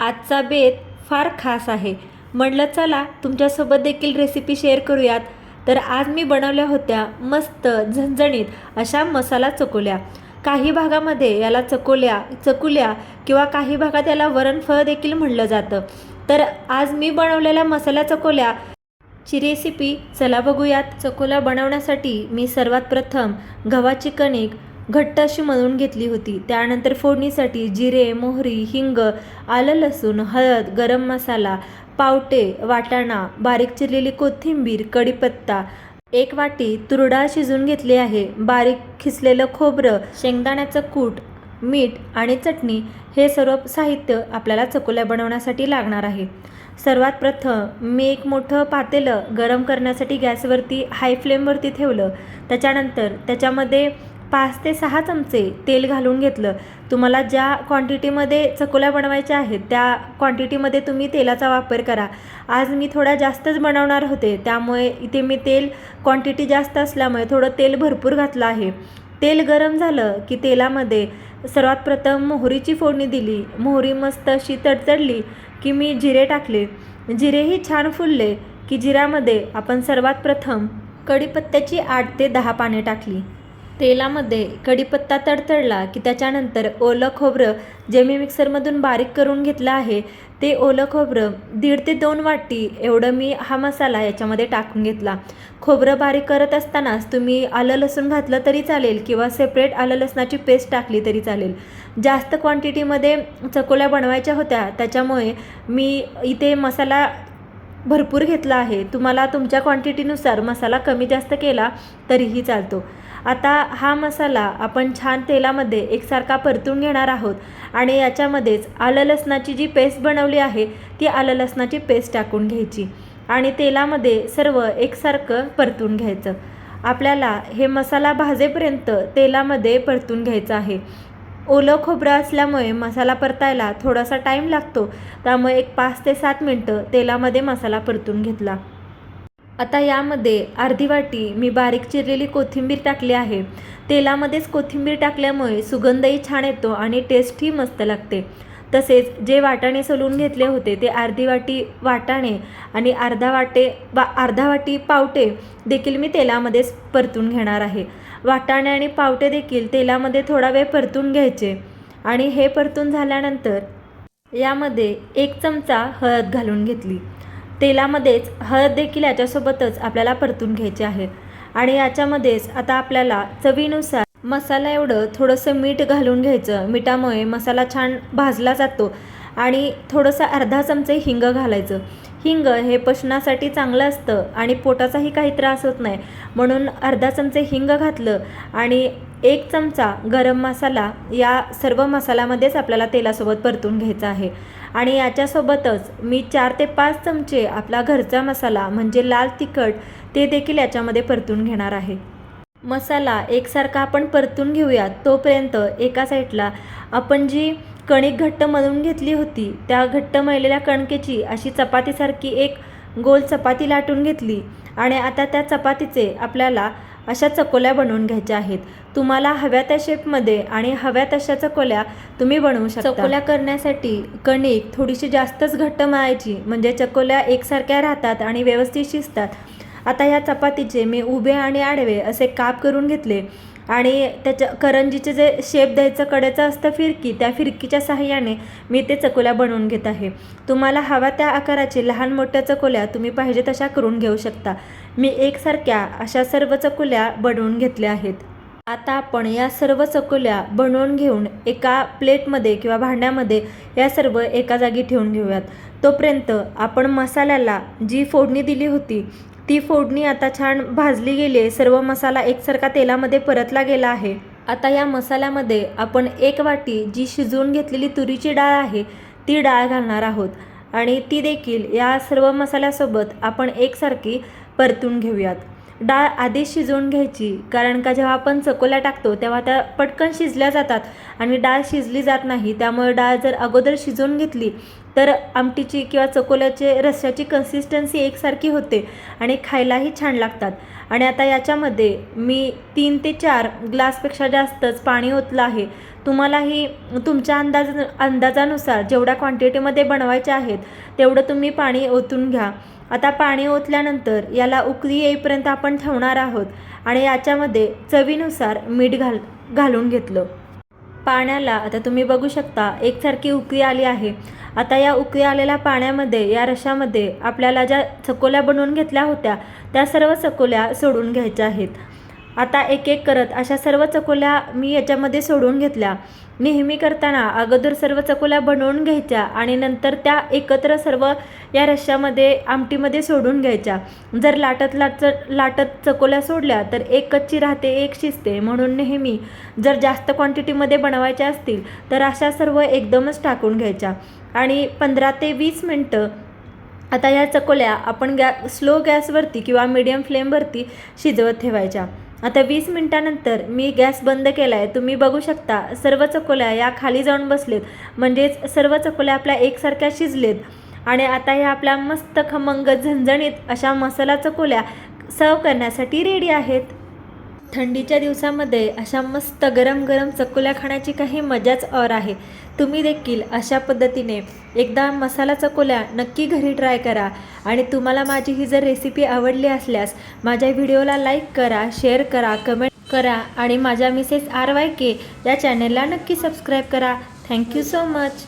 आजचा बेत फार खास आहे. म्हणलं चला तुमच्यासोबत देखील रेसिपी शेअर करूयात. तर आज मी बनवल्या होत्या मस्त झणझणीत अशा मसाला चकोल्या. काही भागामध्ये याला चकोल्या चकुल्या किंवा काही भागात याला वरणफळ देखील म्हणलं जातं. तर आज मी बनवलेल्या मसाला चकोल्या ची रेसिपी चला बघूयात. चकोला बनवण्यासाठी मी सर्वात प्रथम गव्हाची कणिक घट्ट अशी मळून घेतली होती. त्यानंतर फोडणीसाठी जिरे मोहरी हिंग आलं लसूण हळद गरम मसाला पावटे वाटाणा बारीक चिरलेली कोथिंबीर कढीपत्ता एक वाटी तुरडाळ शिजून घेतली आहे. बारीक खिसलेलं खोबरं शेंगदाण्याचं कूट मीठ आणि चटणी हे सर्व साहित्य आपल्याला चकोल्या बनवण्यासाठी लागणार आहे. सर्वात प्रथम मी एक मोठं पातेलं गरम करण्यासाठी गॅसवरती हाय फ्लेमवरती ठेवलं. त्याच्यानंतर त्याच्यामध्ये पाच ते सहा चमचे तेल घालून घेतलं. तुम्हाला ज्या क्वांटिटीमध्ये चकोल्या बनवायच्या आहेत त्या क्वांटिटीमध्ये तुम्ही तेलाचा वापर करा. आज मी थोडा जास्तच बनवणार होते त्यामुळे इथे मी तेल क्वांटिटी जास्त असल्यामुळे थोडं तेल भरपूर घातलं आहे. तेल गरम झालं की तेलामध्ये सर्वात प्रथम मोहरीची फोडणी दिली. मोहरी मस्त अशी तडतडली की मी जिरे टाकले. जिरेही छान फुलले की जिऱ्यामध्ये आपण सर्वात प्रथम कढीपत्त्याची आठ ते दहा पाने टाकली. तेलामध्ये कढीपत्ता तडतडला की त्याच्यानंतर ओलं खोबरं जे मी मिक्सरमधून बारीक करून घेतलं आहे ते ओलं खोबरं दीड ते दोन वाटी एवढं मी हा मसाला याच्यामध्ये टाकून घेतला. खोबरं बारीक करत असतानाच तुम्ही आलं लसूण घातलं तरी चालेल किंवा सेपरेट आलं लसणाची पेस्ट टाकली तरी चालेल. जास्त क्वांटिटीमध्ये चकोल्या बनवायच्या होत्या त्याच्यामुळे मी इथे मसाला भरपूर घेतला आहे. तुम्हाला तुमच्या क्वांटिटीनुसार मसाला कमी जास्त केला तरीही चालतो. आता हा मसाला आपण छान तेलामध्ये एकसारखा परतून घेणार आहोत आणि याच्यामध्येच आलं लसणाची जी पेस्ट बनवली आहे ती आलं लसणाची पेस्ट टाकून घ्यायची आणि तेलामध्ये सर्व एकसारखं परतून घ्यायचं. आपल्याला हे मसाला भाजेपर्यंत तेलामध्ये परतून घ्यायचं आहे. ओलं खोबरं असल्यामुळे मसाला परतायला थोडासा टाईम लागतो. त्यामुळे एक पाच ते सात मिनटं तेलामध्ये मसाला परतून घेतला. आता यामध्ये अर्धी वाटी मी बारीक चिरलेली कोथिंबीर टाकली आहे. तेलामध्येच कोथिंबीर टाकल्यामुळे सुगंधही छान येतो आणि टेस्टही मस्त लागते. तसेच जे वाटाणे सोलून घेतले होते ते अर्धी वाटी वाटाणे आणि अर्धा वाटे वा अर्धा वाटी पावटे देखील मी तेलामध्येच परतून घेणार आहे. वाटाणे आणि पावटे देखील तेलामध्ये थोडा वेळ परतून घ्यायचे आणि हे परतून झाल्यानंतर यामध्ये एक चमचा हळद घालून घेतली. तेलामध्येच हळद देखील याच्यासोबतच आपल्याला परतून घ्यायचे आहे. आणि याच्यामध्येच आता आपल्याला चवीनुसार मसाला एवढं थोडंसं मीठ घालून घ्यायचं. मिठामुळे मसाला छान भाजला जातो आणि थोडंसं अर्धा चमचे हिंग घालायचं. हिंग हे पचनासाठी चांगलं असतं आणि पोटाचाही काही त्रास होत नाही. म्हणून अर्धा चमचे हिंग घातलं आणि एक चमचा गरम मसाला या सर्व मसाल्यामध्येच आपल्याला तेलासोबत परतून घ्यायचा आहे. आणि याच्यासोबतच मी चार ते पाच चमचे आपला घरचा मसाला म्हणजे लाल तिखट ते देखील याच्यामध्ये परतून घेणार आहे. मसाला एकसारखा आपण परतून घेऊयात तोपर्यंत एका साईडला आपण जी कणिक घट्ट मळून घेतली होती त्या घट्ट मळलेल्या कणकेची अशी चपातीसारखी एक गोल चपाती लाटून घेतली आणि आता त्या चपातीचे आपल्याला अशा चकोल्या बनवून घ्यायच्या आहेत. तुम्हाला हव्या त्या शेपमध्ये आणि हव्या तशा चकोल्या तुम्ही बनवू शकता. चकोल्या करण्यासाठी कणिक थोडीशी जास्तच घट्ट मळायची म्हणजे चकोल्या एकसारख्या राहतात आणि व्यवस्थित शिजतात. आता ह्या चपातीचे मी उभे आणि आडवे असे काप करून घेतले. आणि त्याच्या करंजीचे जे शेप द्यायचं कडेचं असतं फिरकी त्या फिरकीच्या साहाय्याने मी ते चकोल्या बनवून घेत आहे. तुम्हाला हव्या त्या आकाराचे लहान मोठ्या चकोल्या तुम्ही पाहिजे तशा करून घेऊ शकता. मी एकसारख्या अशा सर्व चकोल्या बनवून घेतल्या आहेत. आता आपण या सर्व चकोल्या बनवून घेऊन एका प्लेटमध्ये किंवा भांड्यामध्ये या सर्व एका जागी ठेवून घेऊयात. तोपर्यंत आपण मसाल्याला जी फोडणी दिली होती ती फोडणी आता छान भाजली गेली आहे सर्व मसाला एकसारखा तेलामध्ये परतला गेला आहे. आता या मसाल्यामध्ये आपण एक वाटी जी शिजवून घेतलेली तुरीची डाळ आहे ती डाळ घालणार आहोत. आणि ती देखील या सर्व मसाल्यासोबत आपण एकसारखी परतून घेऊयात. डाळ आधीच शिजवून घ्यायची कारण का जेव्हा आपण चकोल्या टाकतो तेव्हा त्या पटकन शिजल्या जातात. आणि डाळ शिजली जात नाही त्यामुळे डाळ जर अगोदर शिजवून घेतली तर आमटीची किंवा चकोल्याचे रस्स्याची कन्सिस्टन्सी एकसारखी होते आणि खायलाही छान लागतात. आणि आता याच्यामध्ये मी तीन ते चार ग्लासपेक्षा जास्तच पाणी ओतलं आहे. तुम्हालाही तुमच्या अंदाज अंदाजानुसार जेवढ्या क्वांटिटीमध्ये बनवायच्या आहेत तेवढं तुम्ही पाणी ओतून घ्या. आता पाणी ओतल्यानंतर याला उकळी येईपर्यंत आपण ठेवणार आहोत आणि याच्यामध्ये चवीनुसार मीठ घाल घालून घेतलं. पाण्याला आता तुम्ही बघू शकता एकसारखी उकळी आली आहे. आता या उकळी आलेल्या पाण्यामध्ये या रशामध्ये आपल्याला ज्या चकोल्या बनवून घेतल्या होत्या त्या सर्व चकोल्या सोडून घ्यायच्या आहेत. आता एक एक करत अशा सर्व चकोल्या मी याच्यामध्ये सोडून घेतल्या. नेहमी करताना अगोदर सर्व चकोल्या बनवून घ्यायच्या आणि नंतर त्या एकत्र सर्व या रश्श्यामध्ये आमटीमध्ये सोडून घ्यायच्या. जर लाटत लाटत लाटत चकोल्या सोडल्या तर एक कच्ची राहते एक शिजते. म्हणून नेहमी जर जास्त क्वांटिटीमध्ये बनवायच्या असतील तर अशा सर्व एकदमच टाकून घ्यायच्या. आणि पंधरा ते वीस मिनटं आता या चकोल्या आपण गॅ स्लो गॅसवरती किंवा मीडियम फ्लेमवरती शिजवत ठेवायच्या. आता वीस मिनटानंतर मी गॅस बंद केला आहे तुम्ही बघू शकता सर्व चकोल्या या खाली जाऊन बसलेत. म्हणजेच सर्व चकोल्या आपल्या एकसारख्या शिजलेत. आणि आता ह्या आपल्या मस्त खमंग झणझणीत अशा मसाला चकोल्या सर्व करण्यासाठी रेडी आहेत. थंडीच्या दिवसामध्ये अशा मस्त गरम गरम चकोल्या खाण्याची काही मजाच और आहे. तुम्ही देखील अशा पद्धतीने एकदा मसाला चकोल्या नक्की घरी ट्राय करा. आणि तुम्हाला माझी ही जर रेसिपी आवडली असल्यास माझ्या व्हिडिओला लाईक करा शेअर करा कमेंट करा आणि माझ्या मिसेस आर वाय के या चॅनलला नक्की सबस्क्राईब करा. Thank you so much